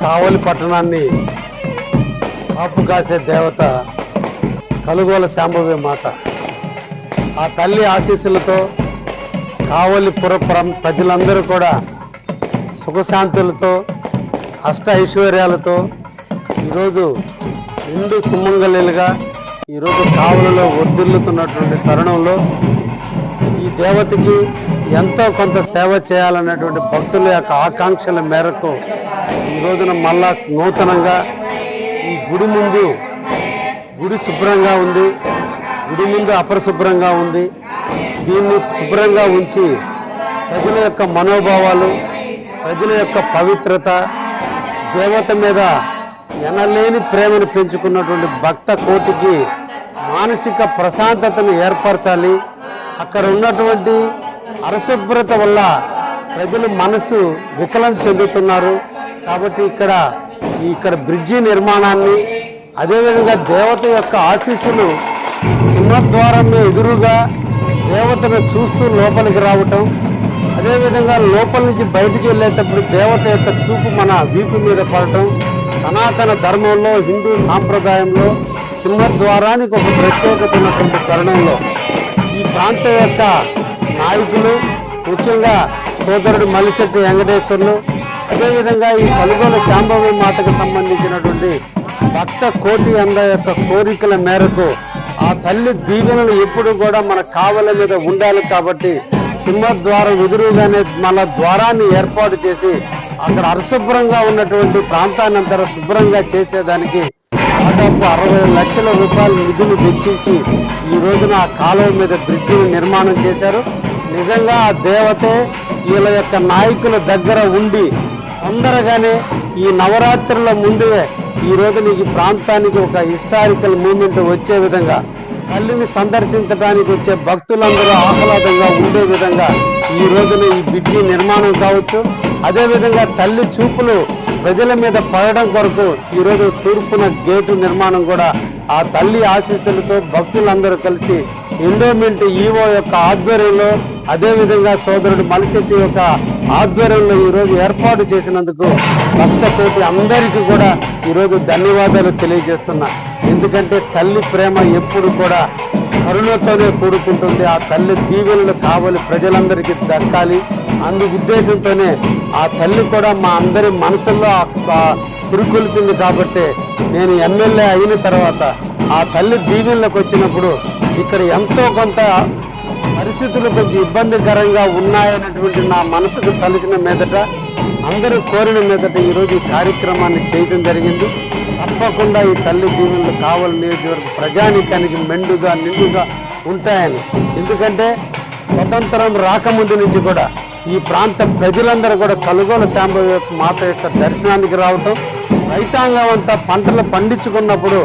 కావలి పట్టణాన్ని కాపు కాసే దేవత కలుగోల శాంభవి మాత. ఆ తల్లి ఆశీస్సులతో కావలి పురపురం ప్రజలందరూ కూడా సుఖశాంతులతో అష్ట ఐశ్వర్యాలతో ఈరోజు నిండు సుమంగళిలుగా ఈరోజు కావలిలో వర్దిల్లుతున్నటువంటి తరుణంలో ఈ దేవతకి ఎంతో కొంత సేవ చేయాలన్నటువంటి భక్తుల యొక్క ఆకాంక్షల మేరకు ఈ రోజున మళ్ళా నూతనంగా ఈ గుడి ముందు గుడి శుభ్రంగా ఉంది. గుడి ముందు అపరిశుభ్రంగా ఉంది. దీన్ని శుభ్రంగా ఉంచి ప్రజల యొక్క మనోభావాలు ప్రజల యొక్క పవిత్రత దేవత మీద ఎనలేని ప్రేమను పెంచుకున్నటువంటి భక్త కోటికి మానసిక ప్రశాంతతను ఏర్పరచాలి. అక్కడ ఉన్నటువంటి అరశుభ్రత వల్ల ప్రజలు మనసు వికలం చెందుతున్నారు. కాబట్టి ఇక్కడ ఇక్కడ బ్రిడ్జి నిర్మాణాన్ని అదేవిధంగా దేవత యొక్క ఆశీస్సులు సింహద్వారం ఎదురుగా దేవతను చూస్తూ లోపలికి రావటం అదేవిధంగా లోపల నుంచి బయటికి వెళ్ళేటప్పుడు దేవత యొక్క చూపు మన వీపు మీద పడటం సనాతన ధర్మంలో హిందూ సాంప్రదాయంలో సింహద్వారానికి ఒక ప్రత్యేకత ఉన్నటువంటి తరుణంలో ఈ ప్రాంతం యొక్క నాయకులు ముఖ్యంగా సోదరుడు మలిశెట్టి వెంకటేశ్వర్లు అదేవిధంగా ఈ కలుగోల శాంభవి మాతకు సంబంధించినటువంటి భక్త కోటి అంద యొక్క కోరికల మేరకు ఆ తల్లి దీవెనలు ఎప్పుడు కూడా మన కావల మీద ఉండాలి కాబట్టి సింహద్వారం ఎదురుగానే మన ద్వారాన్ని ఏర్పాటు చేసి అక్కడ అరశుభ్రంగా ఉన్నటువంటి ప్రాంతాన్ని అంతా శుభ్రంగా చేసేదానికి దాదాపు అరవై లక్షల రూపాయల నిధులు వెచ్చించి ఈ రోజున ఆ కాలువ మీద బ్రిడ్జిని నిర్మాణం చేశారు. నిజంగా ఆ దేవతే వీళ్ళ యొక్క నాయకుల దగ్గర ఉండి తొందరగానే ఈ నవరాత్రుల ముందే ఈ రోజున ఈ ప్రాంతానికి ఒక హిస్టారికల్ మూమెంట్ వచ్చే విధంగా తల్లిని సందర్శించడానికి వచ్చే భక్తులందరూ ఆహ్లాదంగా ఉండే విధంగా ఈ రోజున ఈ బ్రిడ్జి నిర్మాణం కావచ్చు. అదేవిధంగా తల్లి చూపులు ప్రజల మీద పడడం కొరకు ఈరోజు తూర్పున గేటు నిర్మాణం కూడా ఆ తల్లి ఆశీస్సులతో భక్తులందరూ కలిసి ఎండోమెంట్ ఈవో యొక్క ఆధ్వర్యంలో అదేవిధంగా సోదరుడు మలిశెట్టి యొక్క ఆధ్వర్యంలో ఈరోజు ఏర్పాటు చేసినందుకు భక్త కోటి అందరికీ కూడా ఈరోజు ధన్యవాదాలు తెలియజేస్తున్నా. ఎందుకంటే తల్లి ప్రేమ ఎప్పుడు కూడా కరుణతోనే కూడుకుంటుంది. ఆ తల్లి దీవెనలు కావాలి ప్రజలందరికీ దక్కాలి. అందు ఉద్దేశంతోనే ఆ తల్లి కూడా మా అందరి మనసుల్లో పురుకొల్పింది కాబట్టి నేను ఎమ్మెల్యే అయిన తర్వాత ఆ తల్లి దీవెనలకు వచ్చినప్పుడు ఇక్కడ ఎంతో కొంత పరిస్థితులు కొంచెం ఇబ్బందికరంగా ఉన్నాయన్నటువంటి నా మనసుకు కలిసిన మీదట అందరూ కోరిన మీదట ఈరోజు ఈ కార్యక్రమాన్ని చేయడం జరిగింది. తప్పకుండా ఈ తల్లి దీవెనలు కావాలి నియోజకవర్గ ప్రజానికానికి మెండుగా నిండుగా ఉంటాయని. ఎందుకంటే స్వతంత్రం రాకముందు నుంచి కూడా ఈ ప్రాంత ప్రజలందరూ కూడా కలుగోలు శాంభవి మాత యొక్క దర్శనానికి రావటం రైతాంగం అంతా పంటలు పండించుకున్నప్పుడు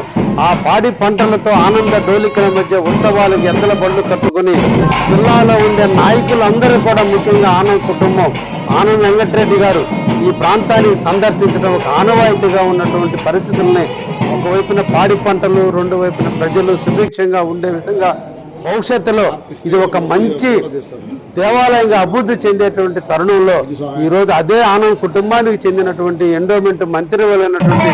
ఆ పాడి పంటలతో ఆనంద డోలికల మధ్య ఉత్సవాలకు ఎద్దల బళ్ళు కట్టుకుని జిల్లాలో ఉండే నాయకులందరూ కూడా ముఖ్యంగా ఆనంద్ కుటుంబం. ఆనంద్ వెంకటరెడ్డి గారు ఈ ప్రాంతాన్ని సందర్శించడం ఒక ఆనవాయితీగా ఉన్నటువంటి పరిస్థితుల్ని. ఒకవైపున పాడి పంటలు రెండు వైపున ప్రజలు సుభిక్షంగా ఉండే విధంగా భవిష్యత్తులో ఇది ఒక మంచి దేవాలయంగా అభివృద్ధి చెందేటువంటి తరుణంలో ఈ రోజు అదే ఆనంద్ కుటుంబానికి చెందినటువంటి ఎండోమెంట్ మంత్రి వెళ్ళినటువంటి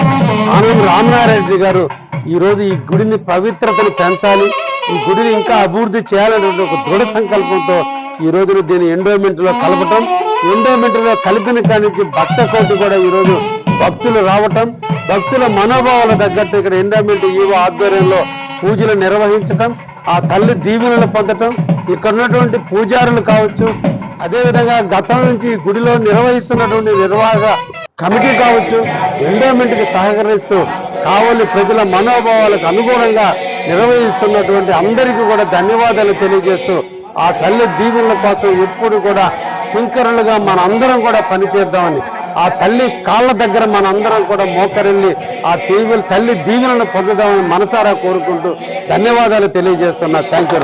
ఆనంద్ రామనారాయణ గారు ఈరోజు ఈ గుడిని పవిత్రతను పెంచాలి ఈ గుడిని ఇంకా అభివృద్ధి చేయాలనేటువంటి ఒక దృఢ సంకల్పంతో ఈ రోజున దీన్ని ఎండోమెంట్లో కలపటం ఎండోమెంట్లో కలిపిన కాడి నుంచి భక్త కోటి కూడా ఈ రోజు భక్తులు రావటం భక్తుల మనోభావాల తగ్గట్టు ఇక్కడ ఎండోమెంట్ ఈవో ఆధ్వర్యంలో పూజలు నిర్వహించటం ఆ తల్లి దీవెనలు పొందటం ఇక్కడ ఉన్నటువంటి పూజారులు కావచ్చు అదేవిధంగా గతం నుంచి గుడిలో నిర్వహిస్తున్నటువంటి నిర్వాహక కమిటీ కావచ్చు ఎండోమెంట్కి సహకరిస్తూ కావలి ప్రజల మనోభావాలకు అనుగుణంగా నిర్వహిస్తున్నటువంటి అందరికీ కూడా ధన్యవాదాలు తెలియజేస్తూ ఆ తల్లి దీవెనల కోసం ఎప్పుడు కూడా కింకరులుగా మన అందరం కూడా పనిచేద్దామని ఆ తల్లి కాళ్ళ దగ్గర మన అందరం కూడా మోకరిల్లి ఆ దీవెన తల్లి దీవెనలను పొందుదామని మనసారా కోరుకుంటూ ధన్యవాదాలు తెలియజేస్తున్నా. Thank you